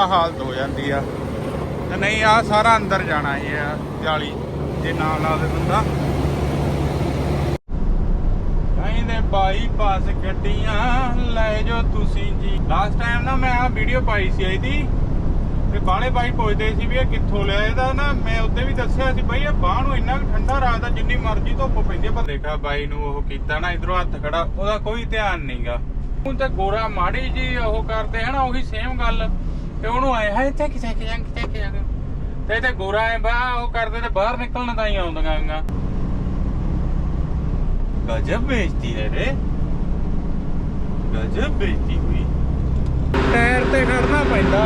ਆਹ ਹਾਲਤ ਹੋ ਜਾਂਦੀ ਆ। ਤੇ ਨਹੀਂ ਆ ਸਾਰਾ ਅੰਦਰ ਜਾਣਾ ਇਹ ਆ, ਜਾਲੀ, ਜੇ ਨਾ ਲਾ ਦੇ ਬੰਦਾ। ਕਹਿੰਦੇ ਬਾਈਪਾਸ ਗੱਡੀਆਂ, ਲੈ ਜੋ ਤੁਸੀਂ ਜੀ। ਲਾਸਟ ਟਾਈਮ ਨਾ ਮੈਂ ਆ ਵੀਡੀਓ ਪਾਈ ਸੀ ਇਹਦੀ ਤੇ ਬਾਲੇ ਬਾਈ ਪੁੱਛਦੇ ਸੀ ਵੀ ਇਹ ਕਿੱਥੋਂ ਲਿਆ ਇਹਦਾ ਨਾ, ਮੈਂ ਉੱਤੇ ਵੀ ਦੱਸਿਆ ਸੀ, ਬਈ ਇਹ ਬਾਹ ਨੂੰ ਇੰਨਾ ਕੁ ਠੰਡਾ ਰਾਤ ਦਾ, ਜਿੰਨੀ ਮਰਜ਼ੀ ਧੁੱਪ ਪੈਂਦੀ ਪਰ ਦੇਖਾ ਬਾਈ ਨੂੰ ਉਹ ਕੀਤਾ ਨਾ, ਇਧਰੋਂ ਹੱਥ ਖੜਾ, ਉਹਦਾ ਕੋਈ ਧਿਆਨ ਨਹੀਂਗਾ ਹੁਣ ਤੇ ਗੋਰਾ ਮਾੜੀ ਜੀ ਉਹ ਕਰਦੇ ਹਨਾ ਉਹੀ ਸੇਮ ਗੱਲ। ਤੇ ਉਹਨੂੰ ਆਏ ਹੈ ਇੱਥੇ ਕਿਥੇ ਕਿ ਜਾਂਗ ਕਿਥੇ ਕਿ ਜਾਂਗ ਤੇ ਤੇ ਗੋਰਾ ਐ ਬਾ, ਉਹ ਕਰਦੇ ਤੇ ਬਾਹਰ ਨਿਕਲਣ ਤਾਂ ਹੀ ਆਉਂਦੀਆਂ ਗਾ ਗਜਬ ਬੇਇੱਜ਼ਤੀ ਹੈ ਰੇ ਗਜਬ ਬੇਇੱਜ਼ਤੀ ਹੋਈ। ਟਾਇਰ ਤੇ ਖੜਨਾ ਪੈਂਦਾ।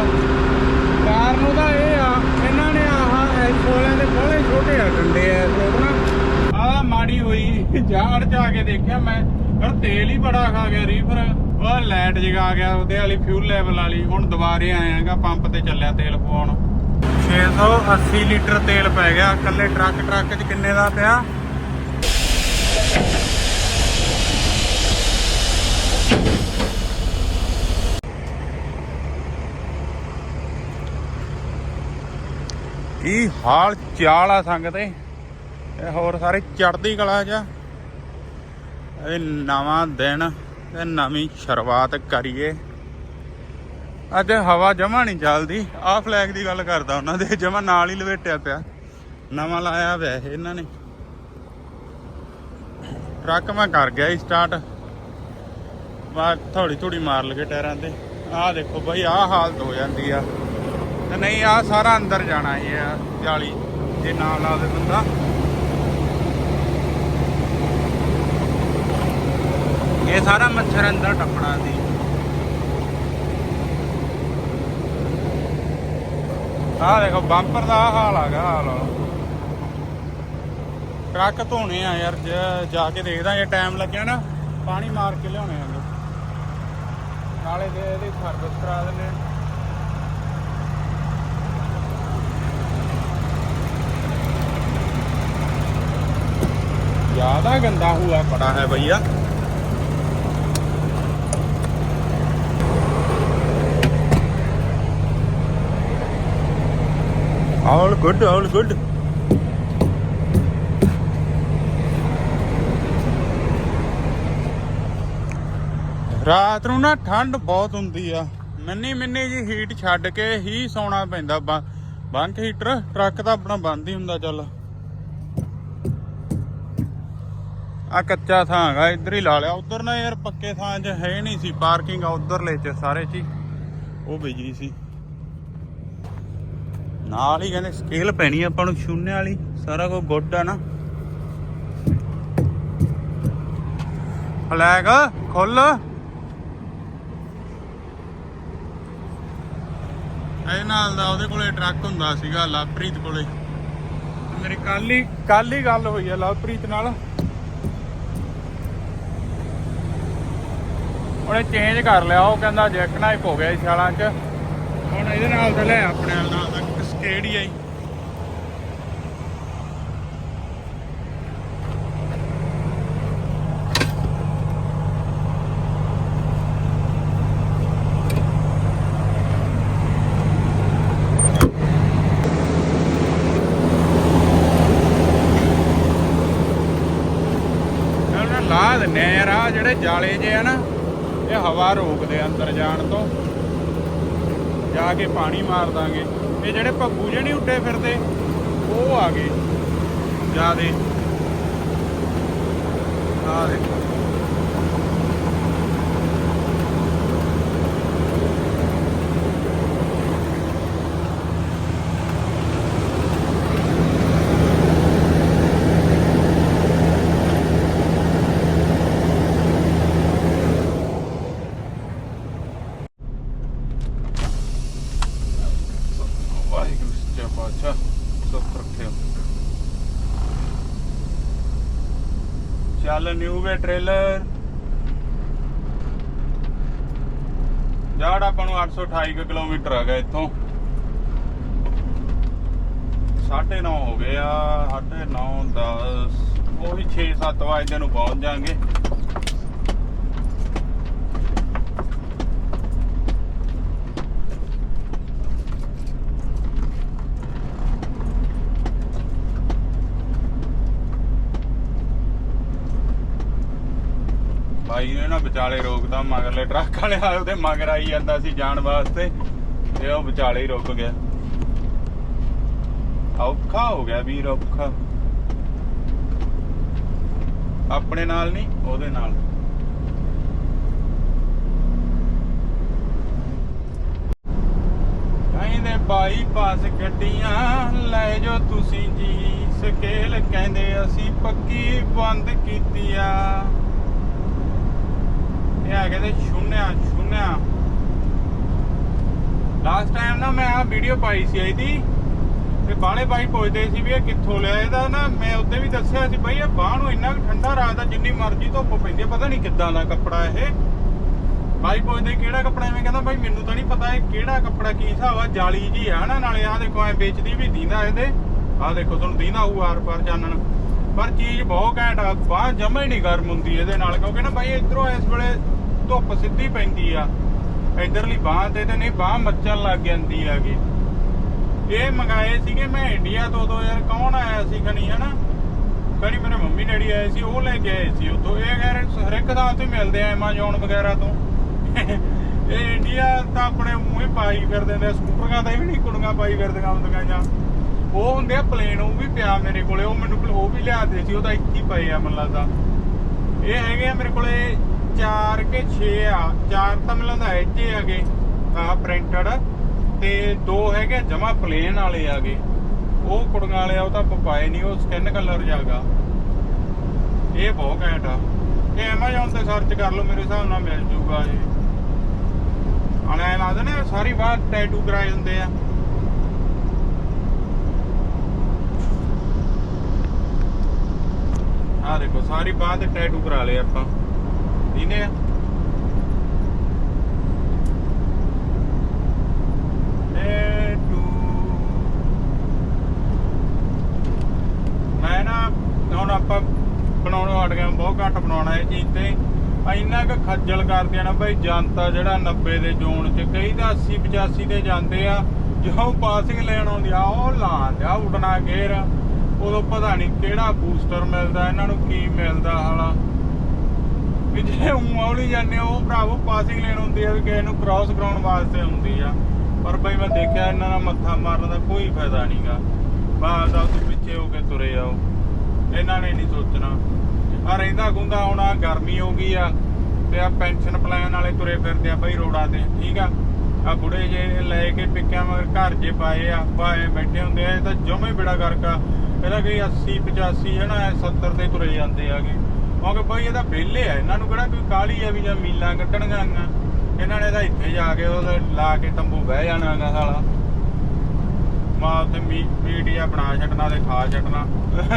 ਕਾਰ ਨੂੰ ਤਾਂ ਇਹ ਆ, ਇਹਨਾਂ ਨੇ ਆਹ ਐਸੋਲਿਆਂ ਦੇ ਬੜੇ ਛੋਟੇ ਆ ਡੰਡੇ ਐ ਨਾ। ਆਹ ਮਾੜੀ ਹੋਈ, ਜਾੜ ਜਾ ਕੇ ਦੇਖਿਆ ਮੈਂ, ਪਰ ਤੇਲ ਹੀ ਬੜਾ ਖਾ ਗਿਆ ਰੀਫਰ। ਉਹ ਲਾਈਟ ਜਗਾ ਗਿਆ ਉਹਦੇ ਵਾਲੀ ਫਿਊਲ ਲੈਵਲ ਵਾਲੀ, ਹੁਣ ਦੁਬਾਰੇ ਆਇਆਗਾ ਪੰਪ ਤੇ ਚੱਲਿਆ ਤੇਲ ਪਵਾਉਣ। 680 ਲੀਟਰ ਤੇਲ ਪੈ ਗਿਆ, ਇਕੱਲੇ ਟਰੱਕ ਟਰੱਕ 'ਚ ਕਿੰਨੇ ਦਾ ਪਿਆ? ਕੀ ਹਾਲ ਚਾਲ ਆ ਸੰਗਤੇ ਇਹ? ਹੋਰ ਸਾਰੇ ਚੜ੍ਹਦੀ ਕਲਾ ਚ ਇਹ ਨਵਾਂ ਦਿਨ ਤੇ ਨਵੀਂ ਸ਼ੁਰੂਆਤ ਕਰੀਏ। ਅੱਜ ਹਵਾ ਜਮਾ ਨਹੀਂ ਚੱਲਦੀ। ਆਹ ਫਲੈਗ ਦੀ ਗੱਲ ਕਰਦਾ ਉਹਨਾਂ ਦੇ, ਜਮਾ ਨਾਲ ਹੀ ਲਵੇਟਿਆ ਪਿਆ। ਨਵਾਂ ਲਾਇਆ ਹੋਇਆ ਇਹਨਾਂ ਨੇ। ਟਰੱਕ ਮੈਂ ਕਰ ਗਿਆ ਸੀ ਸਟਾਰਟ ਬਾ ਥੋੜੀ ਥੋੜੀ ਮਾਰ ਲਗੇ ਟਾਇਰਾਂ ਤੇ। ਆਹ ਦੇਖੋ ਬਈ, ਆਹ ਹਾਲਤ ਹੋ ਜਾਂਦੀ ਆ। ਤੇ ਨਹੀਂ, ਆਹ ਸਾਰਾ ਅੰਦਰ ਜਾਣਾ ਇਹ ਆ, ਜਾਲੀ। ਜੇ ਨਾ ਲਾ ਦੇ ਬੰਦਾ। ਇਹ ਸਾਰਾ ਮੱਛਰ ਅੰਦਰ ਟੱਪਣਾ ਸੀ ਆਹ ਦੇਖੋ ਬੰਪਰ ਦਾ ਆਹ ਹਾਲ ਆ ਗਿਆ ਹਾਲ ਟਰੱਕ ਧੋਣੇ ਆ ਯਾਰ ਜ- ਜਾ ਕੇ ਦੇਖਦਾ ਜੇ ਟਾਈਮ ਲੱਗਿਆ ਨਾ ਪਾਣੀ ਮਾਰ ਕੇ ਲਿਆਉਣੇ ਆ ਨਾਲੇ ਦੇ ਇਹਦੀ ਸਰਵਿਸ ਕਰਾ ਦਿੰਦੇ ज्यादा गंदा हुआ पड़ा है भैया All good, all good. ਰਾਤ ਨੂੰ ਨਾ ਠੰਡ ਬਹੁਤ ਹੁੰਦੀ ਆ। ਨੰਨੀ ਮਿੰਨੀ ਜੀ ਹੀਟ ਛੱਡ ਕੇ ਹੀ ਸੌਣਾ ਪੈਂਦਾ ਬੰਕ ਹੀਟਰ ਟਰੱਕ ਤਾਂ ਆਪਣਾ ਬੰਦ ਹੀ ਹੁੰਦਾ ਚੱਲ। ਆ ਕੱਚਾ ਥਾਂ ਹੈਗਾ ਇੱਧਰ ਹੀ ਲਾ ਲਿਆ। ਉਧਰ ਨਾ ਯਾਰ ਪੱਕੇ ਥਾਂ 'ਚ ਹੈ ਨਹੀਂ ਸੀ ਪਾਰਕਿੰਗ ਆ ਉਧਰਲੇ 'ਚ ਸਾਰੇ 'ਚ। ਉਹ ਬਿਜਲੀ ਸੀ। ਨਾਲ ਹੀ ਕਹਿੰਦੇ ਸਕੇਲ ਪੈਣੀ ਆਪਾਂ ਨੂੰ ਸ਼ੂਨੇ ਵਾਲੀ, ਸਾਰਾ ਕੁਝ ਗੁੱਡ ਆ ਨਾ। ਫਲੈਗ ਖੁੱਲ ਇਹ ਨਾਲ ਦਾ ਉਹਦੇ ਕੋਲੇ ਟਰੱਕ ਹੁੰਦਾ ਸੀਗਾ, ਲਵਪ੍ਰੀਤ ਕੋਲੇ। ਮੇਰੀ ਕੱਲ ਹੀ ਕੱਲ ਹੀ ਗੱਲ ਹੋਈ ਆ ਲਵਪ੍ਰੀਤ ਨਾਲ। ਉਹਨੇ ਚੇਂਜ ਕਰ ਲਿਆ, ਉਹ ਕਹਿੰਦਾ ਜੈਕ ਨਾਈਪ ਹੋ ਗਿਆ ਇਸ ਸਾਲਾਂ 'ਚ। ਹੁਣ ਇਹਦੇ ਨਾਲ ਤਾਂ ਲੈ ਆਪਣੇ ਨਾਲ। ਦਾ ਸਕੇਡ ਹੀ ਆਈ ਲਾ ਦਿੰਨੇ ਆ ਯਾਰ ਆ ਜਿਹੜੇ ਜਾਲੇ ਜੇ ਆ ਨਾ, ਇਹ ਹਵਾ ਰੋਕਦੇ ਆ ਅੰਦਰ ਜਾਣ ਤੋਂ। ਜਾ ਕੇ ਪਾਣੀ ਮਾਰ ਦਾਂਗੇ। ਇਹ ਜਿਹੜੇ ਭੱਗੂ ਜਿਹੇ ਨਹੀਂ ਉੱਡੇ ਫਿਰਦੇ ਉਹ ਆ ਗਏ। ਜਿਆਦੇ ਆ ਦੇਖੋ ਚੱਲ ਨਿਊ ਵੇ ਟ੍ਰੇਲਰ ਜਾੜ ਆਪਾਂ ਨੂੰ 828 ਕੁ ਕਿਲੋਮੀਟਰ ਆ ਗਿਆ ਇੱਥੋਂ। 9:30 ਹੋ ਗਏ ਆ 9:30 10 ਉਹੀ 6-7 ਵਜੇ ਨੂੰ ਪਹੁੰਚ ਜਾਾਂਗੇ ਬਾਈ ਨਾ ਵਿਚਾਲੇ ਰੋਕਦਾ, ਮਗਰਲੇ ਟਰੱਕ ਵਾਲੇ ਆਏ ਉਹਦੇ ਮਗਰ ਆਈ ਜਾਂਦਾ ਸੀ ਜਾਣ ਵਾਸਤੇ ਤੇ ਉਹ ਵਿਚਾਲੇ ਹੀ ਰੁਕ ਗਿਆ। ਔਖਾ ਹੋ ਗਿਆ ਵੀਰ, ਔਖਾ। ਆਪਣੇ ਨਾਲ ਨਹੀਂ, ਉਹਦੇ ਨਾਲ। ਕਹਿੰਦੇ ਬਾਈਪਾਸ ਗੱਡੀਆਂ, ਲੈ ਜੋ ਤੁਸੀਂ ਜੀ। ਸਕੇਲ ਕਹਿੰਦੇ ਅਸੀਂ ਪੱਕੀ ਬੰਦ ਕੀਤੀ ਆ ਇਹ ਆ ਕਹਿੰਦੇ ਸ਼ੂਨਿਆ ਸ਼ੂਨਿਆ ਲਾਸਟ ਟਾਈਮ ਨਾ ਮੈਂ ਆ ਵੀਡੀਓ ਪਾਈ ਸੀ ਇਹਦੀ ਤੇ ਬਾਲੇ ਬਾਈ ਪੁੱਛਦੇ ਸੀ ਵੀ ਇਹ ਕਿੱਥੋਂ ਲਿਆ ਇਹਦਾ ਨਾ ਮੈਂ ਉੱਤੇ ਵੀ ਦੱਸਿਆ ਸੀ, ਬਈ ਇਹ ਬਾਹ ਨੂੰ ਇੰਨਾ ਕੁ ਠੰਡਾ ਰੱਖਦਾ ਜਿੰਨੀ ਮਰਜ਼ੀ ਧੁੱਪ ਪੈਂਦੀ ਪਤਾ ਨਹੀਂ ਕਿੱਦਾਂ ਦਾ ਕੱਪੜਾ ਇਹ। ਬਾਈ ਪੁੱਛਦੇ ਕਿਹੜਾ ਕੱਪੜਾ ਐਵੇਂ ਕਹਿੰਦਾ ਬਾਈ ਮੈਨੂੰ ਤਾਂ ਨਹੀਂ ਪਤਾ ਇਹ ਕਿਹੜਾ ਕੱਪੜਾ, ਕੀ ਹਿਸਾਬ ਆ, ਜਾਲੀ ਜੀ ਆ ਨਾ, ਨਾਲੇ ਆਹ ਦੇਖੋ, ਐ ਵੇਚਦੀ ਵੀ ਦੀਂਦਾ ਇਹਦੇ। ਆਹ ਦੇਖੋ, ਤੁਹਾਨੂੰ ਦੀਂਦਾ ਹੋਊ ਆਰ ਪਾਰ ਚਾਨਣ। ਪਰ ਚੀਜ਼ ਬਹੁਤ ਘੈਂਟ ਆ, ਬਾਹ ਜਮਾ ਹੀ ਨਹੀਂ ਗਰਮ ਹੁੰਦੀ ਇਹਦੇ ਨਾਲ, ਕਿਉਂਕਿ ਨਾ ਬਾਈ ਇਧਰੋਂ ਇਸ ਵੇਲੇ ਧੁੱਪ ਸਿੱਧੀ ਪੈਂਦੀ ਆ, ਇਧਰਲੀ ਬਾਹ ਤੇ ਤੇ ਨਹੀਂ, ਬਾਹ ਮੱਚਣ ਲੱਗ ਜਾਂਦੀ ਹੈਗੀ। ਇਹ ਮੰਗਾਏ ਸੀਗੇ ਮੈਂ ਇੰਡੀਆ ਤੋਂ ਉਦੋਂ ਯਾਰ ਕੌਣ ਆਇਆ ਸੀ ਖਣੀ, ਹਨਾ? ਕਣੀ ਮੇਰੇ ਮੰਮੀ ਡੈਡੀ ਆਏ ਸੀ, ਉਹ ਲੈ ਕੇ ਆਏ ਸੀ ਉਦੋਂ ਇਹ ਖੈਰ ਹਰ ਇੱਕ ਥਾਂ ਤੇ ਮਿਲਦੇ ਆ Amazon ਵਗੈਰਾ ਤੋਂ। ਇਹ ਇੰਡੀਆ ਤਾਂ ਆਪਣੇ ਮੂੰਹ ਹੀ ਪਾਈ ਫਿਰਦੇ ਨੇ, ਸਕੂਟਰਾਂ ਤੇ ਵੀ ਨਹੀਂ ਕੁੜੀਆਂ ਪਾਈ ਫਿਰਦੀਆਂ ਹੁੰਦੀਆਂ ਜਾਂ। ਉਹ ਹੁੰਦੇ ਆ ਪਲੇਨ, ਉਹ ਵੀ ਪਿਆ ਮੇਰੇ ਕੋਲੇ, ਉਹ ਮੈਨੂੰ ਉਹ ਵੀ ਲਿਆਦੇ ਸੀ, ਉਹ ਤਾਂ ਇੱਥੇ ਹੀ ਪਏ ਆ ਮੈਨੂੰ ਲੱਗਦਾ। ਇਹ ਹੈਗੇ ਆ ਮੇਰੇ ਕੋਲੇ 4 ਕੇ 6 ਆ। ਚਾਰ ਤਾਂ ਮੈਨੂੰ ਲੱਗਦਾ ਇੱਥੇ ਹੈਗੇ ਪ੍ਰਿੰਟਡ ਤੇ ਦੋ ਹੈਗੇ ਜਮਾ ਪਲੇਨ ਵਾਲੇ ਆਗੇ ਉਹ ਕੁੜੀਆਂ ਵਾਲੇ ਆ, ਉਹ ਤਾਂ ਆਪਾਂ ਨਹੀਂ ਉਹ ਸਕਿਨ ਕਲਰ ਜਾਗਾ ਇਹ ਬਹੁਤ ਘੈਂਟ ਆ। ਇਹ Amazon ਤੇ ਸਰਚ ਕਰ ਲਓ, ਮੇਰੇ ਹਿਸਾਬ ਨਾਲ ਮਿਲ ਜੂਗਾ ਇਹ। ਆਲੇ ਲੱਗਦਾ ਨੇ, ਸਾਰੀ ਬਾਤ ਟੈਟੂ ਕਰਾਏ ਹੁੰਦੇ ਆ। ਆ ਦੇਖੋ, ਸਾਰੀ ਬਾਹ ਟੈਟੂ ਕਰਾ ਲਏ ਆਪਾਂ। ਇਹਨੇ ਆ ਮੈਂ ਨਾ ਹੁਣ ਆਪਾਂ ਬਣਾਉਣੋਂ ਹਟ ਗਏ ਬਹੁਤ ਘੱਟ ਬਣਾਉਣਾ ਇਹ ਚੀਜ਼ ਤੇ। ਇੰਨਾ ਕੁ ਖੱਜਲ ਕਰਦੇ ਆ ਨਾ ਬਈ, ਜਨਤਾ ਜਿਹੜਾ 90 ਦੇ ਜ਼ੋਨ ਚ, ਕਈ ਤਾਂ 80 85 ਦੇ ਜਾਂਦੇ ਆ, ਜੋ ਪਾਸਿੰਗ ਲੈਣ ਆਉਂਦੀ ਆ, ਉਹ ਲਾਉਂਦੇ ਆ, ਉਡਣਾ ਗੇਰ ਉਦੋਂ ਪਤਾ ਨਹੀਂ ਕਿਹੜਾ ਬੂਸਟਰ ਮਿਲਦਾ, ਇਹਨਾਂ ਨੂੰ ਕੀ ਮਿਲਦਾ ਹਾਲਾ। ਵੀ ਜੇ ਉਮੌਲੀ ਜਾਂਦੇ ਆ, ਉਹ ਭਰਾਵੋ ਪਾਸਿੰਗ ਲੈਣ ਹੁੰਦੀ ਆ ਵੀ ਕਿਸੇ ਨੂੰ ਕ੍ਰਾਸ ਕਰਾਉਣ ਵਾਸਤੇ ਹੁੰਦੀ ਆ। ਪਰ ਬਈ ਮੈਂ ਦੇਖਿਆ ਇਹਨਾਂ ਨਾਲ ਮੱਥਾ ਮਾਰਨ ਦਾ ਕੋਈ ਫਾਇਦਾ ਨਹੀਂਗਾ। ਬਾਹਰ ਦਾ ਤੋਂ ਪਿੱਛੇ ਹੋ ਕੇ ਤੁਰੇ ਆਓ। ਇਹਨਾਂ ਨੇ ਨਹੀਂ ਸੋਚਣਾ। ਆ ਰਹਿੰਦਾ ਗੁੰਦਾ ਹੁਣ ਗਰਮੀ ਹੋ ਗਈ ਆ ਤੇ ਆ ਪੈਨਸ਼ਨ ਪਲਾਨ ਵਾਲੇ ਤੁਰੇ ਫਿਰਦੇ ਆ ਬਈ ਰੋਡਾਂ ਤੇ ਠੀਕ ਆ? ਆ ਬੁੜੇ ਜੇ ਲੈ ਕੇ ਪਿੱਕਿਆ ਮਗਰ ਘਰ ਜੇ ਪਾਏ ਆ ਪਾਏ ਬੈਠੇ ਹੁੰਦੇ ਆ ਇਹ ਤਾਂ ਜਮੇ ਬੜਾ ਕਰਕਾ ਇਹਦਾ ਕੋਈ 80 85 ਹੈ ਨਾ 70 ਤੇ ਤੁਰੇ ਜਾਂਦੇ ਆਗੇ। ਕਿਉਂਕਿ ਬਈ ਇਹਦਾ ਵਿਹਲੇ ਆ, ਇਹਨਾਂ ਨੂੰ ਕਿਹੜਾ ਕੋਈ ਕਾਲੀ ਆ ਵੀ ਜਾਂ ਮੀਲਾਂ ਕੱਢਣੀਆਂ ਇਹਨਾਂ ਨੇ ਤਾਂ ਇੱਥੇ ਜਾ ਕੇ ਉਹ ਲਾ ਕੇ ਤੰਬੂ ਬਹਿ ਜਾਣਾਗਾ ਸਾਲਾ। ਮਾਂ ਤੇ ਮੀਡੀਆ ਬਣਾ ਛੱਡਣਾ ਤੇ ਖਾ ਛੱਡਣਾ।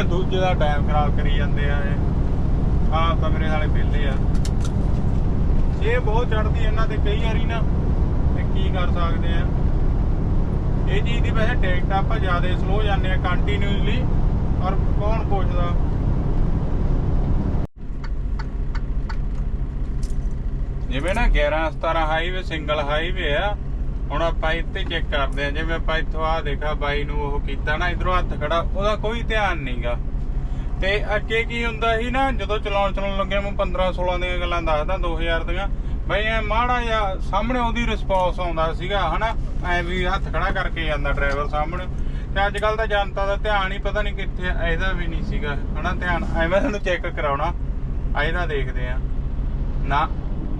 ਦੂਜੇ ਦਾ ਟਾਈਮ ਖਰਾਬ ਕਰੀ ਜਾਂਦੇ ਆ ਇਹ। ਆਹ ਤਾਂ ਮੇਰੇ ਨਾਲੇ ਵਿਹਲੇ ਆ। ਇਹ ਬਹੁਤ ਚੜਦੀ ਇਹਨਾਂ ਤੇ ਕਈ ਵਾਰੀ ਨਾ। ਤੇ ਕੀ ਕਰ ਸਕਦੇ ਆ? ਇਹ ਚੀਜ਼ ਦੀ ਵੈਸੇ ਟਿਕਟ ਆਪਾਂ ਜ਼ਿਆਦਾ ਸਲੋ ਜਾਂਦੇ ਆ ਕੰਟੀਨਿਊਸਲੀ ਔਰ ਕੌਣ ਪੁੱਛਦਾ? ਜਿਵੇਂ ਨਾ 11 17 ਹਾਈਵੇ ਸਿੰਗਲ ਹਾਈਵੇ ਆ ਹੁਣ ਆਪਾਂ ਇੱਥੇ ਚੈੱਕ ਕਰਦੇ ਆ ਜਿਵੇਂ ਆਪਾਂ ਇੱਥੋਂ ਆ ਦੇਖਾ ਬਾਈ ਨੂੰ ਉਹ ਕੀਤਾ ਨਾ ਇਧਰੋਂ ਹੱਥ ਖੜਾ ਉਹਦਾ ਕੋਈ ਧਿਆਨ ਨਹੀਂਗਾ ਤੇ ਅੱਗੇ ਕੀ ਹੁੰਦਾ ਸੀ ਨਾ ਜਦੋਂ ਚਲਾਉਣ ਚਲਾਉਣ ਲੱਗਿਆ ਮੈਂ 15 16 ਦੀਆਂ ਗੱਲਾਂ ਦੱਸਦਾ 2000 ਦੀਆਂ ਬਈ ਐ ਮਾੜਾ ਜਿਹਾ ਸਾਹਮਣੇ ਉਹਦੀ ਰਿਸਪੌਂਸ ਆਉਂਦਾ ਸੀਗਾ ਹਨਾ? ਐ ਵੀ ਹੱਥ ਖੜਾ ਕਰਕੇ ਜਾਂਦਾ ਡਰਾਈਵਰ ਸਾਹਮਣੇ। ਤੇ ਅੱਜ ਕੱਲ ਤਾਂ ਜਨਤਾ ਦਾ ਧਿਆਨ ਹੀ ਪਤਾ ਨਹੀਂ ਕਿੱਥੇ ਆ, ਇਹਦਾ ਵੀ ਨਹੀਂ ਸੀਗਾ ਹਨਾ? ਧਿਆਨ ਐਵੇਂ ਤੁਹਾਨੂੰ ਚੈੱਕ ਕਰਾਉਣਾ ਆ ਇਹਦਾ ਦੇਖਦੇ ਆ। ਨਾ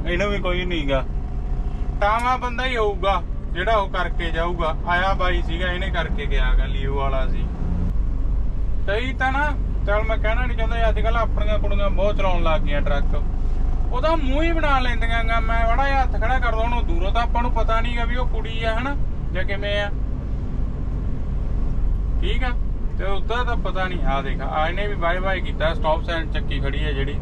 ਇਹਨੂੰ ਵੀ ਕੋਈ ਨਹੀਂਗਾ ਟਾਵਾ ਬੰਦਾ ਹੀ ਹੋਊਗਾ, ਜਿਹੜਾ ਉਹ ਕਰਕੇ ਜਾਊਗਾ। ਆਇਆ ਬਾਈ ਸੀਗਾ, ਇਹਨੇ ਕਰਕੇ ਗਿਆ ਲੀਓ ਵਾਲਾ ਸੀ। ਕਈ ਤਾਂ ਨਾ, ਚਲ ਮੈਂ ਕਹਿਣਾ ਨਹੀਂ ਚਾਹੁੰਦਾ ਅੱਜ ਕੱਲ ਆਪਣੀਆਂ ਕੁੜੀਆਂ ਬਹੁਤ ਚਲਾਉਣ ਲੱਗ ਗਈਆਂ ਟਰੱਕ। ਉਹਦਾ ਮੂੰਹ ਹੀ ਬਣਾ ਲੈਂਦੀਆਂ ਗਾ, ਮੈਂ ਬੜਾ ਹੱਥ ਖੜਾ ਕਰਦਾ, ਉਹਨੂੰ ਦੂਰੋਂ ਤਾਂ ਆਪਾਂ ਨੂੰ ਪਤਾ ਨਹੀਂਗਾ ਵੀ ਉਹ ਕੁੜੀ ਆ, ਹਨਾ? ਜਾਂ ਕਿਵੇਂ ਆ। ਠੀਕ ਆ? ਤੇ ਉਦਾਂ ਤਾਂ ਪਤਾ ਨਹੀਂ ਆ ਦੇਖ ਆ ਇਹਨੇ ਵੀ ਬਾਏ ਬਾਏ ਕੀਤਾ ਸਟਾਪ ਸਾਈਨ ਚੱਕੀ ਖੜੀ ਹੈ ਜਿਹੜੀ।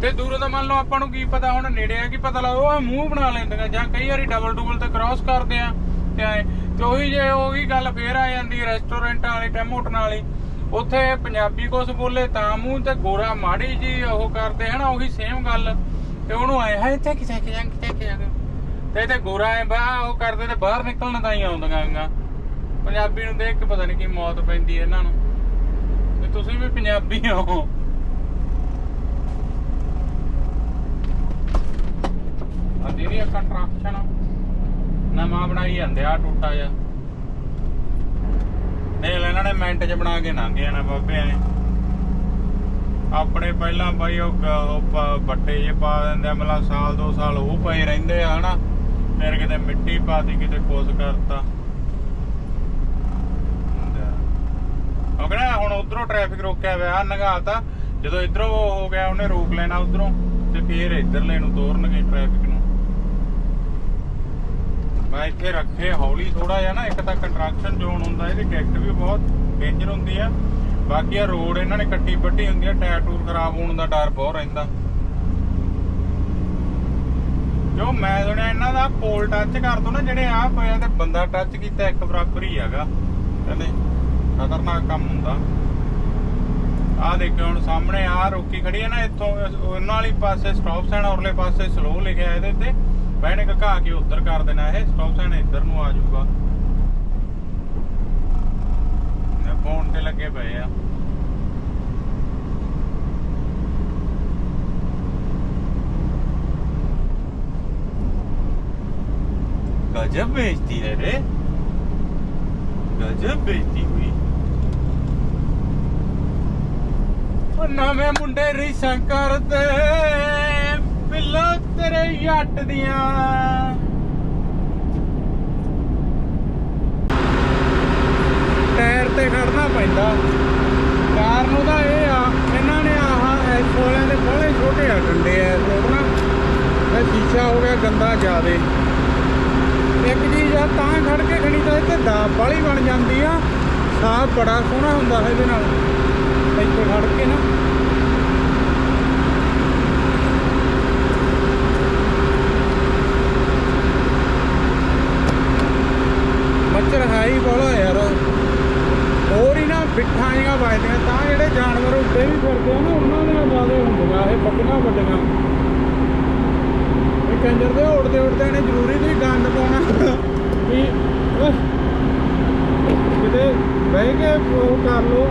ਤੇ ਦੂਰੋਂ ਤਾਂ ਮੰਨ ਲਓ ਆਪਾਂ ਨੂੰ ਕੀ ਪਤਾ, ਹੁਣ ਨੇੜੇ ਆ, ਕੀ ਪਤਾ ਲੱਗ ਉਹ ਮੂੰਹ ਬਣਾ ਲੈਂਦੀਆਂ ਜਾਂ ਕਈ ਵਾਰੀ ਡਬਲ ਡਬਲ ਤੇ ਕ੍ਰਾਸ ਕਰਦੇ ਆ ਤੇ ਐਂ, ਤੇ ਉਹੀ ਜੇ ਉਹੀ ਗੱਲ ਫੇਰ ਆ ਜਾਂਦੀ ਰੈਸਟੋਰੈਂਟਾਂ ਵਾਲੀ ਟੈਮੋਟਨ ਵਾਲੀ, ਉੱਥੇ ਪੰਜਾਬੀ ਕੁਛ ਬੋਲੇ ਤਾਂ ਮੂੰਹ ਤੇ ਗੋਰਾ ਮਾੜੀ ਜੀ ਉਹ ਕਰਦੇ, ਹਨਾ, ਉਹੀ ਸੇਮ ਗੱਲ, ਤੇ ਉਹਨੂੰ ਆਏ ਹੈ ਇੱਥੇ ਕਿਥੇ ਕਿ ਜਾਂ ਕਿਥੇ ਤੇ ਤੇ ਗੋਰਾ ਐ, ਬਾ, ਉਹ ਕਰਦੇ ਤੇ ਬਾਹਰ ਨਿਕਲਣ ਤਾਂ ਹੀ ਆਉਂਦੀਆਂ ਗਾ ਪੰਜਾਬੀ ਨੂੰ ਦੇਖ ਕੇ ਪਤਾ ਨਹੀਂ ਕੀ ਮੌਤ ਪੈਂਦੀ ਇਹਨਾਂ ਨੂੰ। ਤੇ ਤੁਸੀਂ ਵੀ ਪੰਜਾਬੀ ਹੋ। ਅੱਧੀ ਦੀ ਕੰਟਰਕਸ਼ਨ ਨਵਾਂ ਬਣਾਈ ਜਾਂਦੇ ਆ, ਟੂਟਾ ਜਿਹਾ। ਦੇਖ ਇਹਨਾਂ ਨੇ ਮਿੰਟ 'ਚ ਬਣਾ ਕੇ ਲੰਘ ਜਾਣਾ ਬਾਬਿਆਂ ਨੇ। ਆਪਣੇ ਪਹਿਲਾਂ ਬਾਈ ਉਹ ਬੱਟੇ ਜੇ ਪਾ ਦਿੰਦੇ ਆ ਮਤਲਬ ਸਾਲ, ਦੋ ਸਾਲ ਉਹ ਪਏ ਰਹਿੰਦੇ ਆ, ਹਨਾ। ਫਿਰ ਕਿਤੇ ਮਿੱਟੀ ਪਾਤੀ, ਕਿਤੇ ਕੁਛ ਕਰਤਾ। ਉਹ ਕਹਿੰਦਾ ਹੁਣ ਉਧਰੋਂ ਟ੍ਰੈਫਿਕ ਰੋਕਿਆ ਹੋਇਆ ਨਗਾਤਾ। ਜਦੋਂ ਇਧਰੋਂ ਹੋ ਗਿਆ, ਉਹਨੇ ਰੋਕ ਲੈਣਾ ਉਧਰੋਂ। ਤੇ ਫੇਰ ਇਧਰਲੇ ਨੂੰ ਤੋਰਨਗੇ ਟ੍ਰੈਫਿਕ ਮੈਂ ਇੱਥੇ ਰੱਖੇ ਹੌਲੀ ਥੋੜਾ ਜਿਹਾ ਨਾ, ਇੱਕ ਤਾਂ ਕੰਸਟਰਕਸ਼ਨ ਜ਼ੋਨ ਹੁੰਦਾ, ਇਹਦੀ ਟਿਕਟ ਵੀ ਬਹੁਤ ਡੇਂਜਰ ਹੁੰਦੀ ਆ। ਬਾਕੀ ਆ ਰੋਡ ਇਹਨਾਂ ਨੇ ਕੱਟੀ ਵੱਟੀ ਹੁੰਦੀ ਆ, ਟਾਇਰ ਟੂਰ ਖਰਾਬ ਹੋਣ ਦਾ ਡਰ ਬਹੁਤ ਰਹਿੰਦਾ। ਜੋ ਮੈਂ ਸੁਣਿਆ, ਇਹਨਾਂ ਦਾ ਪੋਲ ਟੱਚ ਕਰ ਦੋ ਨਾ, ਜਿਹੜੇ ਆ ਪਿਆ ਤੇ ਬੰਦਾ ਟੱਚ ਕੀਤਾ, ਇੱਕ ਬਰਾਬਰ ਹੀ ਹੈਗਾ। ਕਹਿੰਦੇ ਖਤਰਨਾਕ ਕੰਮ ਹੁੰਦਾ। ਆ ਦੇਖੋ ਹੁਣ ਸਾਹਮਣੇ ਆ ਰੋਕੀ ਖੜੀ ਹੈ ਨਾ, ਇੱਥੋਂ ਉਹਨਾਂ ਵਾਲੀ ਪਾਸੇ ਸਟਾਪ ਸਾਈਨ ਔਰਲੇ ਪਾਸੇ ਸਲੋ ਲਿਖਿਆ ਇਹਦੇ ਤੇ। ਬਹਿਣੇ ਘਾ ਕੇ ਉੱਧਰ ਕਰ ਦੇਣਾ ਇਹ ਸਟਾਪ ਸਾਈਨ ਇੱਧਰ ਨੂੰ ਆ ਜਾਊਗਾ ਨੇ ਫੋਨ ਤੇ ਲੱਗੇ ਪਏ ਆ गजब बेचती है रे गजब बेचती हुई ਉਹ ਨਵੇਂ ਮੁੰਡੇ ਰੀਸਾਂ ਕਰਦੇ ਪਿੱਲੋ ਤੇਰੇ ਜੱਟ ਦੀਆਂ। ਟਾਇਰ ਤੇ ਖੜਨਾ ਪੈਂਦਾ। ਕਾਰਨ ਉਹਦਾ ਇਹ ਆ, ਇਹਨਾਂ ਨੇ ਆਹ ਐਸ ਵਾਲਿਆਂ ਦੇ ਬੜੇ ਛੋਟੇ ਆ ਡੰਡੇ ਐ ਲੋਕ ਨਾ ਇਹ ਸ਼ੀਸ਼ਾ ਹੋ ਗਿਆ, ਗੰਦਾ ਜ਼ਿਆਦੇ ਇੱਕ ਚੀਜ਼ ਆ, ਤਾਂ ਖੜ ਕੇ ਖੜੀ ਤਾਂ ਇੱਥੇ ਦਾਬ ਵਾਲੀ ਬਣ ਜਾਂਦੀ ਆ। ਸਾਹ ਬੜਾ ਸੋਹਣਾ ਹੁੰਦਾ ਇਹਦੇ ਨਾਲ। ਇੱਥੇ ਖੜ ਕੇ ਨਾ ਮੱਛਰ ਹੈ ਹੀ ਬੜਾ ਯਾਰ ਹੋਰ ਹੀ ਨਾ ਬਿੱਠਾਂ ਜਿਹੀਆਂ ਵੱਜਦੀਆਂ ਤਾਂ ਜਿਹੜੇ ਜਾਨਵਰ ਉੱਤੇ ਵੀ ਫਿਰਦੇ ਆ ਨਾ ਉਹਨਾਂ ਦੀਆਂ ਜ਼ਿਆਦਾ ਹੁੰਦੀਆਂ ਇਹ ਪੱਕੀਆਂ ਵੱਡੀਆਂ ਇਹ ਕੰਜਰ ਦੇ ਉੜਦੇ ਉੜਦੇ ਨੇ ਜ਼ਰੂਰੀ ਨਹੀਂ ਗੰਦ ਪਾਉਣਾ। ਵੀ ਕਿਤੇ ਬਹਿ ਕੇ ਉਹ ਕਰ ਲੋ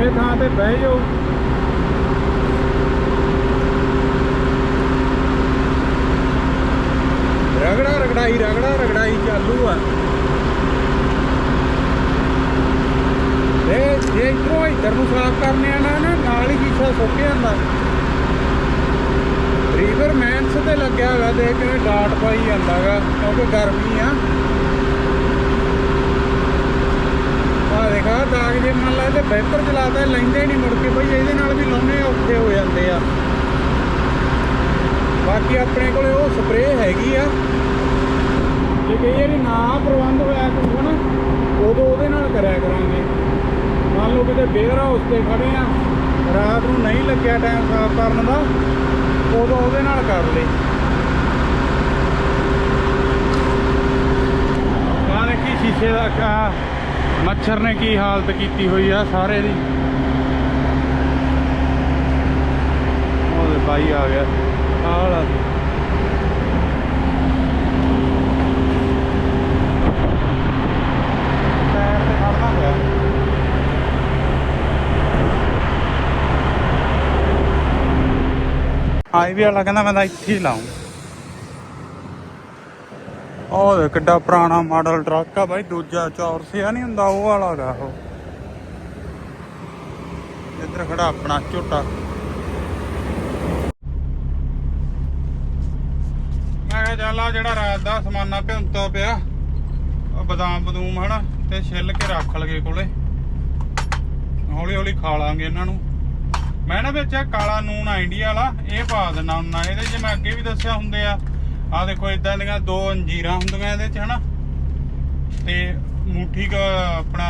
ਇਹ ਥਾਂ ਤੇ ਬਹਿ ਜਾਓ। ਰਗੜਾ ਰਗੜਾਈ ਰਗੜਾ ਰਗੜਾਈ ਚਾਲੂ ਆ। ਤੇ ਜੇ ਇਧਰੋਂ ਇੱਧਰ ਨੂੰ ਸਾਫ਼ ਕਰਨੇ ਆ ਨਾ ਨਾ ਨਾਲ ਹੀ ਸ਼ੀਸ਼ਾ ਸੁੱਕ ਜਾਂਦਾ। ਤੇ ਲੱਗਿਆ ਹੋਇਆ ਦੇਖ ਕਿਵੇਂ ਡਾਟ ਪਾਈ ਜਾਂਦਾਗਾ ਕਿਉਂਕਿ ਗਰਮੀ ਆ। ਆ ਦੇਖਾ ਦਾਗ ਜੇ ਮੰਨ ਲਾ ਤੇ ਬਿਹਤਰ ਚਲਾਦਾ ਲੈਂਦੇ ਨਹੀਂ ਮੁੜ ਕੇ ਬਈ, ਇਹਦੇ ਨਾਲ ਵੀ ਲਾਉਣੇ ਔਖੇ ਹੋ ਜਾਂਦੇ ਆ। ਬਾਕੀ ਆਪਣੇ ਕੋਲੇ ਉਹ ਸਪਰੇਅ ਹੈਗੀ ਆ। ਜੇ ਕਈ ਵਾਰੀ ਨਾ ਪ੍ਰਬੰਧ ਹੋਇਆ ਕੋਈ ਨਾ, ਉਦੋਂ ਉਹਦੇ ਨਾਲ ਕਰਿਆ ਕਰਾਂਗੇ। ਮੰਨ ਲਓ ਕਿਤੇ ਬੇਅਰ ਹਾਊਸ ਤੇ ਖੜੇ ਆ, ਰਾਤ ਨੂੰ ਨਹੀਂ ਲੱਗਿਆ ਟਾਈਮ ਸਾਫ਼ ਕਰਨ ਦਾ ਉਦੋਂ ਉਹਦੇ ਨਾਲ ਕਰ ਲਈ। ਆਹ ਦੇਖੀ ਸ਼ੀਸ਼ੇ ਦਾ ਮੱਛਰ ਨੇ ਕੀ ਹਾਲਤ ਕੀਤੀ ਹੋਈ ਆ ਸਾਰੇ ਦੀ। ਉਹਦੇ ਬਾਈ ਆ ਗਿਆ। ਆਹ ਵਾਲਾ ਟਾਇਰ ਤੇ ਖੜਨਾ ਪਿਆ ਹਾਈਵੇ ਵਾਲਾ ਕਹਿੰਦਾ ਮੈਂ ਤਾਂ ਇੱਥੇ ਹੀ ਲਾਉਂ ਉਹ ਦੇਖ ਕਿੱਡਾ ਪੁਰਾਣਾ ਮਾਡਲ ਟਰੱਕ ਆ ਬਾਈ, ਦੂਜਾ ਚੌਰਸਿਆ ਨਹੀਂ ਹੁੰਦਾ ਉਹ ਵਾਲਾ ਗਾ ਉਹ। ਇੱਧਰ ਖੜਾ ਆਪਣਾ ਝੋਟਾ। ਮੈਂ ਕਿਹਾ ਚੱਲ ਆ ਜਿਹੜਾ ਰਾਤ ਦਾ ਸਮਾਨਾ ਭਿਉਂਤਾ ਪਿਆ ਉਹ ਬਦਾਮ ਬਦੂਮ ਹਨਾ, ਤੇ ਛਿੱਲ ਕੇ ਰੱਖ ਲਗੇ ਕੋਲੇ। ਹੌਲੀ ਹੌਲੀ ਖਾ ਲਾਂਗੇ ਇਹਨਾਂ ਨੂੰ। ਮੈਂ ਨਾ ਵਿੱਚ ਕਾਲਾ ਨੂਨ ਆ, ਇੰਡੀਆ ਵਾਲਾ, ਇਹ ਪਾ ਦਿੰਦਾ ਹੁੰਦਾ, ਇਹਦੇ ਚ ਮੈਂ ਅੱਗੇ ਵੀ ਦੱਸਿਆ ਹੁੰਦੇ ਆ। ਆ ਦੇਖੋ ਇਦਾਂ ਦੀਆਂ ਦੋ ਅੰਜੀਰਾਂ ਹੁੰਦੀਆਂ ਇਹਦੇ ਚ, ਹਨਾ? ਤੇ ਮੁੱਠੀ ਕ ਆਪਣਾ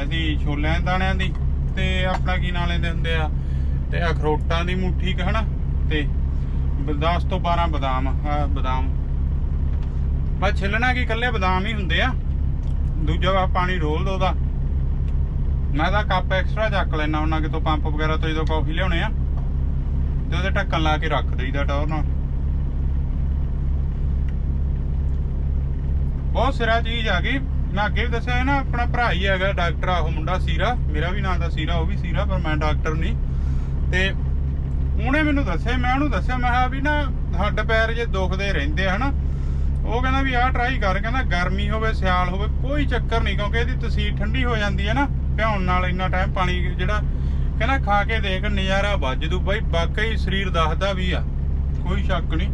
ਇਹਦੀ ਛੋਲਿਆਂ ਦੇ ਦਾਣਿਆਂ ਦੀ, ਤੇ ਆਪਣਾ ਕੀ ਨਾਂ ਲੈਂਦੇ ਹੁੰਦੇ ਆ? ਤੇ ਅਖਰੋਟਾਂ ਦੀ ਮੁੱਠੀ ਕ, ਹਨਾ? ਤੇ 10 ਤੋਂ 12 ਬਦਾਮ ਆਹ ਬਦਾਮ। ਬਸ ਛਿੱਲਣਾ ਕੀ, ਇਕੱਲੇ ਬਦਾਮ ਹੀ ਹੁੰਦੇ ਆ। ਦੂਜਾ ਵਾ, ਪਾਣੀ ਰੋਲ ਦੋ ਉਹਦਾ। ਮੈਂ ਤਾਂ ਕੱਪ ਐਕਸਟਰਾ ਚੱਕ ਲੈਣਾ ਉਹਨਾਂ ਕਿਤੋਂ ਪੰਪ ਵਗੈਰਾ ਤੋਂ ਜਦੋਂ ਕਾਫੀ ਲਿਆਉਣੇ ਆ, ਤੇ ਉਹਦੇ ਢੱਕਣ ਲਾ ਕੇ ਰੱਖ ਦਈਦਾ ਟੌਰ ਨਾਲ। ਬਹੁਤ ਸਿਰਾ ਚੀਜ਼ ਆ ਗਈ। ਮੈਂ ਅੱਗੇ ਵੀ ਦੱਸਿਆ ਹੈ ਨਾ, ਆਪਣਾ ਭਰਾ ਹੀ ਹੈਗਾ ਡਾਕਟਰ ਆ, ਉਹ ਮੁੰਡਾ ਸੀਰਾ, ਮੇਰਾ ਵੀ ਨਾਂ ਦਾ ਸੀਰਾ, ਉਹ ਵੀ ਸੀਰਾ, ਪਰ ਮੈਂ ਡਾਕਟਰ ਨਹੀਂ। ਤੇ ਉਹਨੇ ਮੈਨੂੰ ਦੱਸਿਆ, ਮੈਂ ਉਹਨੂੰ ਦੱਸਿਆ, ਮੈਂ ਕਿਹਾ ਵੀ ਨਾ, ਹੱਡ ਪੈਰ ਜੇ ਦੁਖਦੇ ਰਹਿੰਦੇ ਹਨਾ, ਉਹ ਕਹਿੰਦਾ ਵੀ ਆਹ ਟਰਾਈ ਕਰ, ਕਹਿੰਦਾ ਗਰਮੀ ਹੋਵੇ, ਸਿਆਲ ਹੋਵੇ, ਕੋਈ ਚੱਕਰ ਨਹੀਂ, ਕਿਉਂਕਿ ਇਹਦੀ ਤਸੀਰ ਠੰਡੀ ਹੋ ਜਾਂਦੀ ਹੈ ਨਾ। ਭਿਉਣ ਨਾਲ ਇੰਨਾ ਟਾਈਮ ਪਾਣੀ ਜਿਹੜਾ ਕਹਿੰਦਾ ਖਾ ਕੇ ਦੇਖ ਨਜ਼ਾਰਾ ਵੱਜ ਦੂ ਬਾਈ ਵਾਕਈ ਸਰੀਰ ਦੱਸਦਾ ਵੀ ਆ ਕੋਈ ਸ਼ੱਕ ਨਹੀਂ।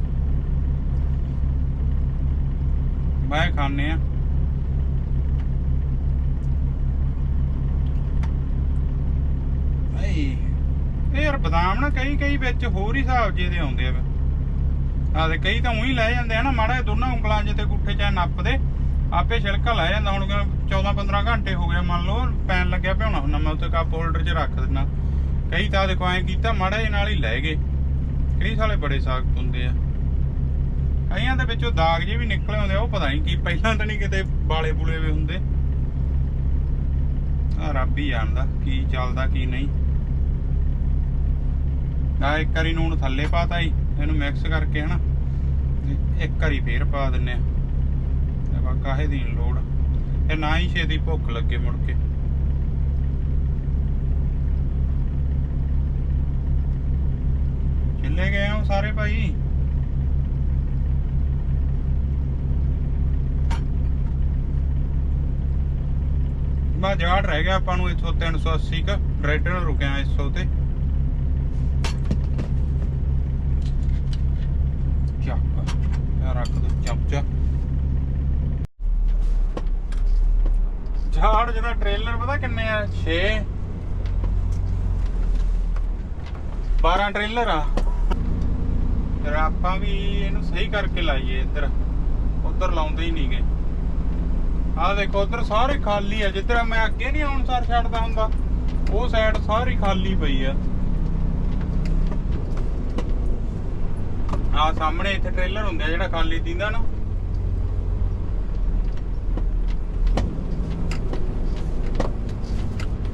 ਮੈਂ ਖਾਣੇ ਆ। ਆਈ ਇਹ ਯਾਰ ਬਦਾਮ ਨਾ ਕਈ ਕਈ ਵਿੱਚ ਹੋਰ ਹੀ ਹਿਸਾਬ ਜੇ ਦੇ ਆਉਂਦੇ ਆ। ਆ ਤੇ ਕਈ ਤਾਂ ਉਹੀ ਲੈ ਜਾਂਦੇ ਆ ਨਾ ਮਾੜਾ ਦੋਨਾਂ ਉਂਗਲਾਂ ਜੇ ਤੇ ਗੁੱਠੇ ਚਾਹੇ ਨੱਪਦੇ। ਆਪੇ ਛਿਲਕਾ ਲੈ ਜਾਂਦਾ, ਹੁਣ 14 15 ਘੰਟੇ ਹੋ ਗਏ, ਮੰਨ ਲਓ ਪੈਨ ਲੱਗਿਆ ਪਿਆਉਣਾ ਹੁੰਦਾ, ਮੈਂ ਉੱਥੇ ਕੱਪ ਹੋਲਡਰ 'ਚ ਰੱਖ ਦਿੰਦਾ। ਕਈ ਤਾਂ ਦੇਖੋ, ਐਂ ਕੀਤਾ, ਮਾੜਾ ਜਿਹਾ ਨਾਲ ਹੀ ਲੈ ਗਏ। ਕਈ ਸਾਲੇ ਬੜੇ ਸਾਖਤ ਹੁੰਦੇ ਆ। ਕਈਆਂ ਦੇ ਵਿੱਚੋਂ ਦਾਗ ਜੇ ਵੀ ਨਿਕਲੇ ਹੁੰਦੇ ਆ, ਉਹ ਪਤਾ ਨਹੀਂ ਕੀ, ਪਹਿਲਾਂ ਤਾਂ ਨਹੀਂ ਕਿਤੇ ਬਾਲੇ ਬੁਲੇ ਵੇ ਹੁੰਦੇ। ਆ ਰੱਬ ਹੀ ਜਾਣਦਾ, ਕੀ ਚੱਲਦਾ, ਕੀ ਨਹੀਂ। ਆ ਇੱਕ ਵਾਰੀ ਨੂਣ ਥੱਲੇ ਪਾਤਾ ਹੀ ਇਹਨੂੰ ਮਿਕਸ ਕਰਕੇ ਹਨਾ ਤੇ ਇੱਕ ਵਾਰੀ ਫੇਰ ਪਾ ਦਿੰਨੇ ਆ। ਕਾਹੇ ਦੀ ਨੀ ਲੋੜ? ਇਹ ਨਾ ਹੀ ਛੇਤੀ ਭੁੱਖ ਲੱਗੇ ਮੁੜ ਕੇ। ਚੱਲੇ ਗਏ ਆ ਸਾਰੇ ਭਾਈ? ਬਾ ਜਾੜ ਰਹਿ ਗਿਆ ਆਪਾਂ ਨੂੰ ਇੱਥੋਂ 380 ਕ ਡਰਾਈਟਰ ਰੁਕਿਆ 100 ਤੇ। ਚੱਕ ਰੱਖ ਦੋ ਚਮਚਾ ਝਾੜ ਜਿਹਦਾ ਟ੍ਰੇਲਰ ਪਤਾ ਕਿੰਨੇ ਆ? 6 12 ਟ੍ਰੇਲਰ ਆ। ਫਿਰ ਆਪਾਂ ਵੀ ਇਹਨੂੰ ਸਹੀ ਕਰਕੇ ਲਾਈਏ ਇੱਧਰ। ਉਧਰ ਲਾਉਂਦੇ ਹੀ ਨਹੀਂਗੇ। ਆਹ ਦੇਖੋ, ਉਧਰ ਸਾਰੇ ਖਾਲੀ ਆ। ਜਿੱਧਰ ਮੈਂ ਅੱਗੇ ਨਹੀਂ ਆਉਣ ਸਾਰ ਛੱਡਦਾ ਹੁੰਦਾ, ਉਹ ਸਾਈਡ ਸਾਰੀ ਖਾਲੀ ਪਈ ਆ। ਆ ਸਾਹਮਣੇ ਇੱਥੇ ਟ੍ਰੇਲਰ ਹੁੰਦੇ ਆ ਜਿਹੜਾ ਖਾਲੀ ਦਿੰਦਾ ਨਾ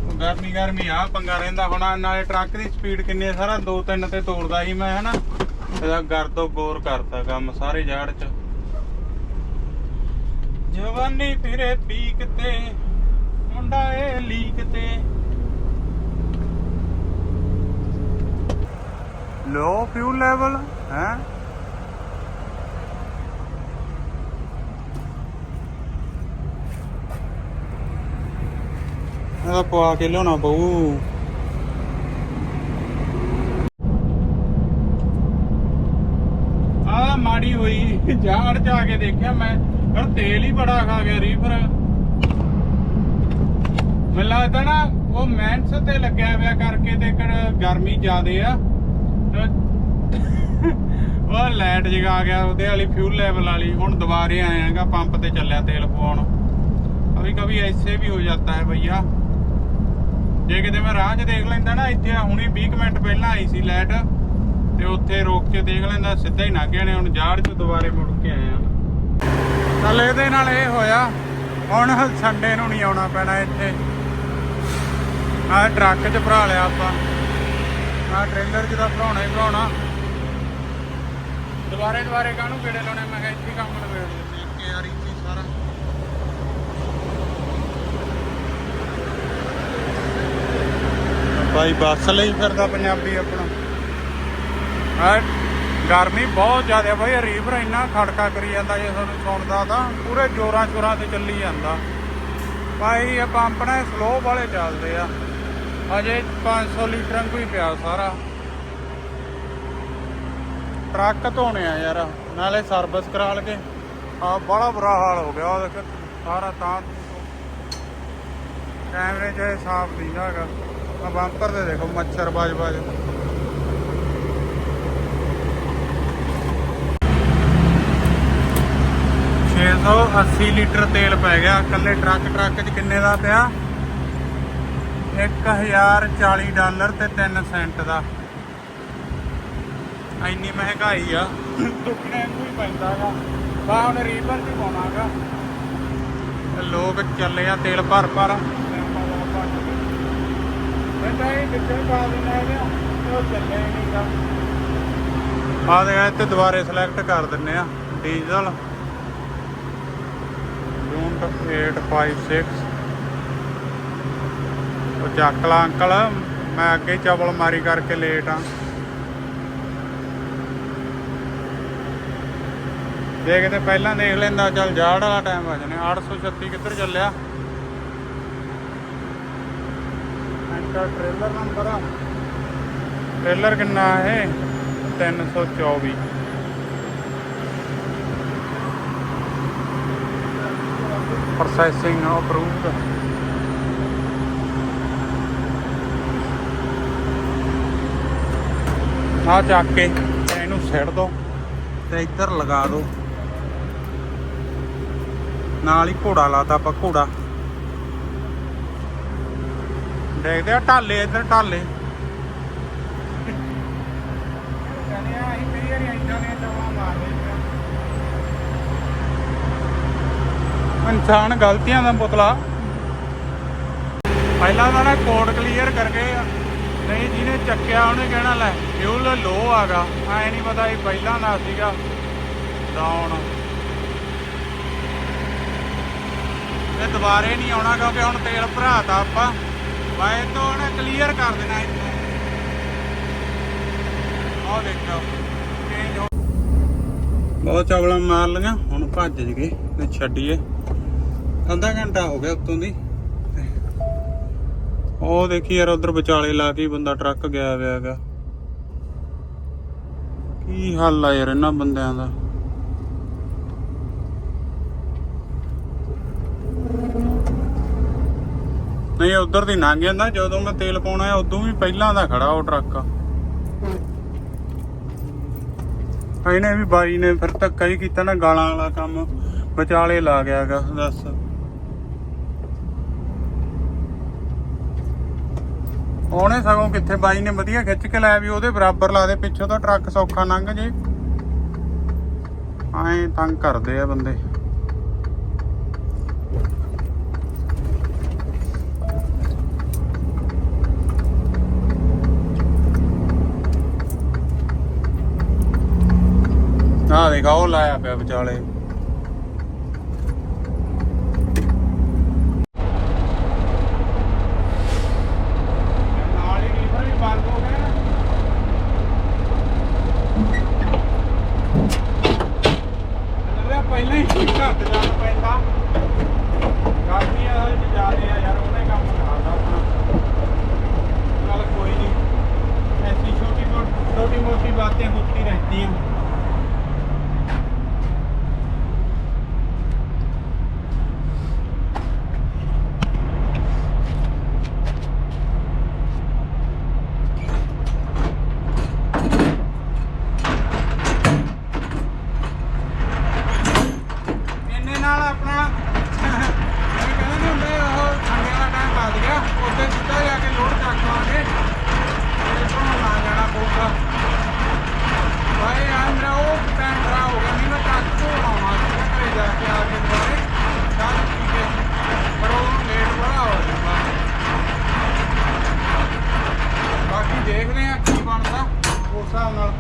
ਉਹ ਗਰਮੀ ਗਰਮੀ ਆ, ਪੰਗਾ ਰਹਿੰਦਾ ਹੁਣ। ਨਾਲੇ ਟਰੱਕ ਦੀ ਸਪੀਡ ਕਿੰਨੀ ਆ, ਸਾਰਾ 2 3 ਤੇ ਤੋੜਦਾ ਸੀ ਮੈਂ, ਹਨਾ? ਇਹਦਾ ਗਰ ਗੌਰ ਕਰਤਾ ਕੰਮ ਸਾਰੇ ਜਾੜ ਚ। ਜਵਾਨੀ ਫਿਰੇ ਪੀਕ ਤੇ, ਮੁੰਡਾ ਏ ਲੀਕ ਤੇ। ਲੋ ਫਿਊਲ ਲੈਵਲ ਹੈ? ਇਹਦਾ ਪਵਾ ਕੇ ਲਿਆਉਣਾ ਪਊ। ਆ ਮਾੜੀ ਹੋਈ, ਝਾੜ ਚ ਕੇ ਦੇਖਿਆ ਮੈਂ, ਪਰ ਤੇਲ ਹੀ ਬੜਾ ਖਾ ਗਿਆ ਰੀਫਰ ਮੈਨੂੰ ਲੱਗਦਾ ਨਾ, ਉਹ ਮੈਂਸ ਤੇ ਲੱਗਿਆ ਹੋਇਆ ਕਰਕੇ ਤੇ ਗਰਮੀ ਜ਼ਿਆਦੇ ਆ। ਉਹ ਲਾਈਟ ਜਗਾ ਗਿਆ, ਉਹਦੇ ਵਾਲੀ ਫਿਊਲ ਲੈਵਲ ਵਾਲੀ, ਹੁਣ ਦੁਬਾਰੇ ਆਇਆਗਾ ਪੰਪ ਤੇ ਚੱਲਿਆ ਤੇਲ ਪਵਾਉਣ। ਕभी ਕभी ਐਸੇ ਵੀ ਹੋ ਜਾਂਦਾ ਹੈ ਭਈਆ। ਜੇ ਕਿਤੇ ਮੈਂ ਰਾਹ 'ਚ ਦੇਖ ਲੈਂਦਾ ਨਾ, ਇੱਥੇ ਹੁਣੀ 20 ਮਿੰਟ ਪਹਿਲਾਂ ਆਈ ਸੀ ਲਾਈਟ, ਤੇ ਉੱਥੇ ਰੋਕ ਕੇ ਦੇਖ ਲੈਂਦਾ, ਸਿੱਧਾ ਹੀ ਲੰਘ ਨੇ ਹੁਣ ਜਾੜ 'ਚ ਦੁਬਾਰੇ ਮੁੜ ਕੇ ਆਇਆ ਚੱਲ ਇਹਦੇ ਨਾਲ ਇਹ ਹੋਇਆ, ਹੁਣ ਸੰਡੇ ਨੂੰ ਨਹੀਂ ਆਉਣਾ ਪੈਣਾ ਇੱਥੇ। ਆਹ ਟਰੱਕ 'ਚ ਭਰਾ ਲਿਆ ਆਪਾਂ। ਆਹ ਟ੍ਰੇਲਰ 'ਚ ਤਾਂ ਭਰਾਉਣਾ ਹੀ ਭਰਾਉਣਾ। ਦੁਬਾਰੇ ਦੁਬਾਰੇ ਕਾਹਨੂੰ ਕਿਹੜੇ ਲਾਉਣੇ? ਮੈਂ ਕਿਹਾ ਇੱਥੇ ਕੰਮ ਨਵੇੜ ਦਿੰਦੇ ਆ ਯਾਰ ਇੱਥੇ ਹੀ ਸਾਰਾ ਭਾਈ ਬੱਸ ਲਈ ਫਿਰਦਾ ਪੰਜਾਬੀ ਆਪਣਾ। ਆ ਗਰਮੀ ਬਹੁਤ ਜ਼ਿਆਦਾ ਭਾਈ ਰੀਵਰ ਇੰਨਾ ਖੜਕਾ ਕਰੀ ਜਾਂਦਾ ਜੇ ਤੁਹਾਨੂੰ ਸੁਣਦਾ ਤਾਂ, ਪੂਰੇ ਜੋਰਾਂ ਸ਼ੋਰਾਂ ਤੇ ਚੱਲੀ ਜਾਂਦਾ। ਭਾਈ, ਇਹ ਪੰਪ ਨੇ ਸਲੋ ਵਾਲੇ ਚੱਲਦੇ ਆ। ਅਜੇ 500 ਲੀਟਰ ਵਾਂਗੂ ਹੀ ਪਿਆ ਸਾਰਾ। ਟਰੱਕ ਧੋਣੇ ਆ ਯਾਰ, ਨਾਲੇ ਸਰਵਿਸ ਕਰਾ ਲਗੇ ਆ ਬੜਾ ਬੁਰਾ ਹਾਲ ਹੋ ਗਿਆ ਉਹ ਦੇਖ, ਸਾਰਾ ਤਾਂ ਕੈਮਰੇ 'ਚ ਸਾਫ਼ ਨਹੀਂ ਹੈਗਾ। ਆ ਬੰਪਰ ਤੇ ਦੇਖੋ ਮੱਛਰ ਬਾਜ ਬਾਜ। ਛੇ 80 ਲੀਟਰ ਤੇਲ ਪੈ ਗਿਆ, ਇਕੱਲੇ ਟਰੱਕ ਟਰੱਕ 'ਚ ਕਿੰਨੇ ਦਾ ਪਿਆ? 1040 ਡਾਲਰ ਤੇ 3 ਸੈਂਟ ਦਾ। ਇੰਨੀ ਮਹਿੰਗਾਈ ਆ, ਦੁੱਗਣੇ ਨੂੰ ਹੀ ਪੈਂਦਾਗਾ ਬਾ ਹੁਣ ਰੀਵਰ ਚ ਪਾਉਣਾਗਾ ਲੋਕ ਚੱਲੇ ਆ ਤੇਲ ਭਰ ਭਰ ਆ ਦੇ ਇੱਥੇ ਦੁਬਾਰੇ ਸਿਲੈਕਟ ਕਰ ਦਿੰਨੇ ਆ ਡੀਜ਼ਲ ਯੂਨਟ 856 ਉਹ ਚੱਕ ਲਾ ਅੰਕਲ, ਮੈਂ ਅੱਗੇ ਚਵਲ ਮਾਰੀ ਕਰਕੇ ਲੇਟ ਆ। ਦੇਖਦੇ ਪਹਿਲਾਂ ਦੇਖ ਲੈਂਦਾ, ਚੱਲ ਜਾੜ ਵਾਲਾ ਟਾਈਮ ਆ ਜਾਣੇ 836 ਕਿੱਧਰ ਚੱਲਿਆ? ਐਂਟਰ ਟ੍ਰੇਲਰ ਨੰਬਰ ਆ। ਟ੍ਰੇਲਰ ਕਿੰਨਾ ਹੈ? 324 ਪ੍ਰੋਸੈਸਿੰਗ ਅਪਰੂਵਡ ਆ ਚੱਕ ਕੇ ਇਹਨੂੰ ਸਿੱਟ ਦੋ ਤੇ ਇੱਧਰ ਲਗਾ ਦੋ। ਨਾਲ ਹੀ ਘੋੜਾ ਲਾਤਾ ਆਪਾਂ ਘੋੜਾ। ਦੇਖਦੇ ਆ ਢਾਲੇ ਇੱਧਰ ਢਾਲੇ। ਇਨਸਾਨ ਗਲਤੀਆਂ ਦਾ ਪੁਤਲਾ ਪਹਿਲਾਂ ਤਾਂ ਨਾ ਕੋਡ ਕਲੀਅਰ ਕਰਕੇ ਨਹੀਂ ਜਿਹਨੇ ਚੱਕਿਆ ਉਹਨੇ ਕਹਿਣਾ ਲੈ ਫਿਊਲ ਲੋ ਆਗਾ। ਐ ਨਹੀਂ ਪਤਾ ਇਹ ਪਹਿਲਾਂ ਦਾ ਸੀਗਾ। ਡਾਊਨ ਇਹ ਦੁਬਾਰੇ ਨਹੀਂ ਆਉਣਾ ਕਿਉਂਕਿ ਹੁਣ ਤੇਲ ਭਰਾਤਾ ਆਪਾਂ। ਵਾਏ ਤੋਂ ਉਹਨੇ ਕਲੀਅਰ ਕਰ ਦੇਣਾ ਇੱਥੇ। ਆਹ ਦੇਖੋ ਚੇਂਜ ਹੋ ਬਹੁਤ ਚਾਵਲਾਂ ਮਾਰ ਲੀਆਂ ਹੁਣ ਭੱਜ ਜਗੇ ਤੇ ਛੱਡੀਏ। ਅੱਧਾ ਘੰਟਾ ਹੋ ਗਿਆ ਉੱਤੋਂ ਦੀ। ਉਹ ਦੇਖੀ ਯਾਰ, ਉਧਰ ਵਿਚਾਲੇ ਲਾ ਕੇ ਬੰਦਾ ਟਰੱਕ ਗਿਆ ਹੋਇਆ ਹੈਗਾ। ਕੀ ਹਾਲ ਆ ਯਾਰ ਇਹਨਾਂ ਬੰਦਿਆਂ ਦਾ? ਨਹੀਂ, ਉਧਰ ਦੀ ਲੰਘ ਜਾਂਦਾ ਜਦੋਂ ਮੈਂ ਤੇਲ ਪਾਉਣਾ ਹੈ, ਉਦੋਂ ਵੀ ਪਹਿਲਾਂ ਦਾ ਖੜਾ ਉਹ ਟਰੱਕ ਇਹਨੇ ਵੀ ਬਾਈ ਨੇ ਫਿਰ ਧੱਕਾ ਹੀ ਕੀਤਾ ਨਾ, ਗਾਲਾਂ ਵਾਲਾ ਕੰਮ। ਵਿਚਾਲੇ ਲਾ ਗਿਆਗਾ ਦੱਸ। ਉਹਨੇ ਸਗੋਂ ਕਿੱਥੇ, ਬਾਈ ਨੇ ਵਧੀਆ ਖਿੱਚ ਕੇ ਲਾਇਆ ਵੀ ਉਹਦੇ ਬਰਾਬਰ ਲਾ ਦੇ, ਪਿੱਛੋਂ ਤਾਂ ਟਰੱਕ ਸੌਖਾ ਲੰਘ ਜੇ। ਐਂ ਤੰਗ ਕਰਦੇ ਆ ਬੰਦੇ। ਆਹ ਲਾਇਆ ਪਿਆ ਵਿਚਾਲੇ। ਜਾ ਕੇ ਆ ਕੇ ਪਰ ਉਹ ਲੇਟ ਬੜਾ ਹੋ ਜਾਂਦਾ ਬਾਕੀ ਦੇਖਦੇ ਆ ਕੀ ਬਣਦਾ। ਉਸ ਹਿਸਾਬ ਨਾਲ